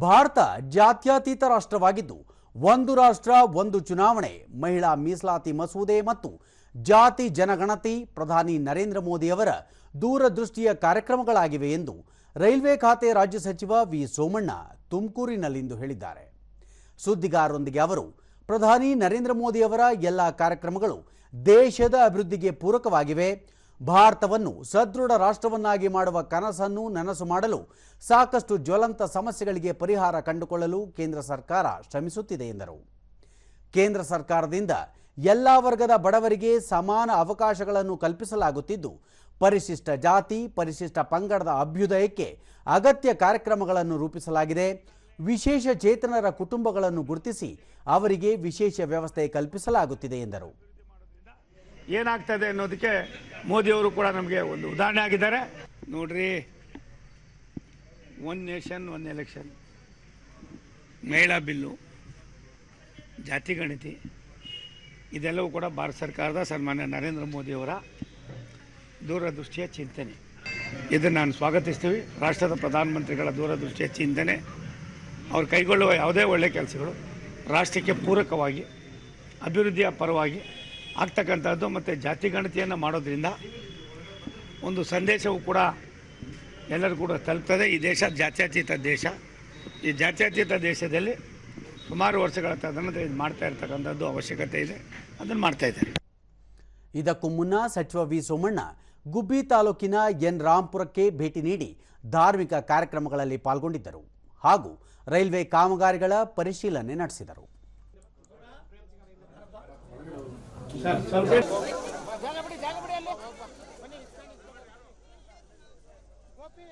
ಭಾರತ ಜಾತ್ಯತೀತ ರಾಷ್ಟ್ರವಾಗಿದ್ದು, ಒಂದು ರಾಷ್ಟ್ರ, ಒಂದು ಚುನಾವಣೆ, ಮಹಿಳಾ ಮೀಸಲಾತಿ ಮಸೂದೆ ಮತ್ತು ಜಾತಿ ಜನಗಣತಿ, ಪ್ರಧಾನಿ ನರೇಂದ್ರ ಮೋದಿ ಅವರ ದೂರದೃಷ್ಟಿಯ ಕಾರ್ಯಕ್ರಮಗಳಾಗಿವೆ ಎಂದು ರೈಲ್ವೆ ಖಾತೆ ರಾಜ್ಯ ಸಚಿವ ವಿ ಸೋಮಣ್ಣ ತುಮಕೂರಿನಲ್ಲಿಂದು ಹೇಳಿದ್ದಾರೆ. ಸುದ್ದಿಗಾರರೊಂದಿಗೆ ಅವರು, ಪ್ರಧಾನಿ ನರೇಂದ್ರ ಮೋದಿಯವರ ಎಲ್ಲ ಕಾರ್ಯಕ್ರಮಗಳು ದೇಶದ ಅಭಿವೃದ್ಧಿಗೆ ಪೂರಕವಾಗಿವೆ. ಭಾರತವನ್ನು ಸದೃಢ ರಾಷ್ಟ್ರವನ್ನಾಗಿ ಮಾಡುವ ಕನಸನ್ನು ನನಸು ಮಾಡಲು ಸಾಕಷ್ಟು ಜ್ವಲಂತ ಸಮಸ್ಯೆಗಳಿಗೆ ಪರಿಹಾರ ಕಂಡುಕೊಳ್ಳಲು ಕೇಂದ್ರ ಸರ್ಕಾರ ಶ್ರಮಿಸುತ್ತಿದೆ ಎಂದರು. ಕೇಂದ್ರ ಸರ್ಕಾರದಿಂದ ಎಲ್ಲ ವರ್ಗದ ಬಡವರಿಗೆ ಸಮಾನ ಅವಕಾಶಗಳನ್ನು ಕಲ್ಪಿಸಲಾಗುತ್ತಿದ್ದು, ಪರಿಶಿಷ್ಟ ಜಾತಿ, ಪರಿಶಿಷ್ಟ ಪಂಗಡದ ಅಭ್ಯುದಯಕ್ಕೆ ಅಗತ್ಯ ಕಾರ್ಯಕ್ರಮಗಳನ್ನು ರೂಪಿಸಲಾಗಿದೆ. ವಿಶೇಷ ಚೇತನರ ಕುಟುಂಬಗಳನ್ನು ಗುರುತಿಸಿ ಅವರಿಗೆ ವಿಶೇಷ ವ್ಯವಸ್ಥೆ ಕಲ್ಪಿಸಲಾಗುತ್ತಿದೆ ಎಂದರು. ಏನಾಗ್ತದೆ ಅನ್ನೋದಕ್ಕೆ ಮೋದಿಯವರು ಕೂಡ ನಮಗೆ ಒಂದು ಉದಾಹರಣೆ ಆಗಿದ್ದಾರೆ. ನೋಡ್ರಿ ಒನ್ ನೇಷನ್ ಒನ್ ಎಲೆಕ್ಷನ್ ಮಹಿಳಾ ಬಿಲ್ಲು, ಜಾತಿ ಗಣತಿ, ಇದೆಲ್ಲವೂ ಕೂಡ ಭಾರತ ಸರ್ಕಾರದ ಸನ್ಮಾನ್ಯ ನರೇಂದ್ರ ಮೋದಿಯವರ ದೂರದೃಷ್ಟಿಯ ಚಿಂತನೆ. ಇದನ್ನು ನಾನು ಸ್ವಾಗತಿಸ್ತೀವಿ. ರಾಷ್ಟ್ರದ ಪ್ರಧಾನಮಂತ್ರಿಗಳ ದೂರದೃಷ್ಟಿಯ ಚಿಂತನೆ. ಅವ್ರು ಕೈಗೊಳ್ಳುವ ಯಾವುದೇ ಒಳ್ಳೆಯ ಕೆಲಸಗಳು ರಾಷ್ಟ್ರಕ್ಕೆ ಪೂರಕವಾಗಿ, ಅಭಿವೃದ್ಧಿಯ ಪರವಾಗಿ ಆಗ್ತಕ್ಕಂಥದ್ದು ಮತ್ತು ಜಾತಿ ಗಣತಿಯನ್ನು ಮಾಡೋದ್ರಿಂದ ಒಂದು ಸಂದೇಶವು ಕೂಡ ಎಲ್ಲರೂ ಕೂಡ ತಲುಪ್ತದೆ. ಈ ದೇಶ ಜಾತ್ಯತೀತ ದೇಶ. ಈ ಜಾತ್ಯತೀತ ದೇಶದಲ್ಲಿ ಸುಮಾರು ವರ್ಷಗಳ ತದನಂತರ ಇದು ಮಾಡ್ತಾ ಇರ್ತಕ್ಕಂಥದ್ದು ಅವಶ್ಯಕತೆ ಇದೆ. ಅದನ್ನು ಮಾಡ್ತಾ ಇದ್ದಾರೆ. ಇದಕ್ಕೂ ಮುನ್ನ ಸಚಿವ ವಿ ಸೋಮಣ್ಣ ಗುಬ್ಬಿ ತಾಲೂಕಿನ ಎನ್ ರಾಂಪುರಕ್ಕೆ ಭೇಟಿ ನೀಡಿ ಧಾರ್ಮಿಕ ಕಾರ್ಯಕ್ರಮಗಳಲ್ಲಿ ಪಾಲ್ಗೊಂಡಿದ್ದರು ಹಾಗೂ ರೈಲ್ವೆ ಕಾಮಗಾರಿಗಳ ಪರಿಶೀಲನೆ ನಡೆಸಿದರು. ಸ್ವಲ್ಪ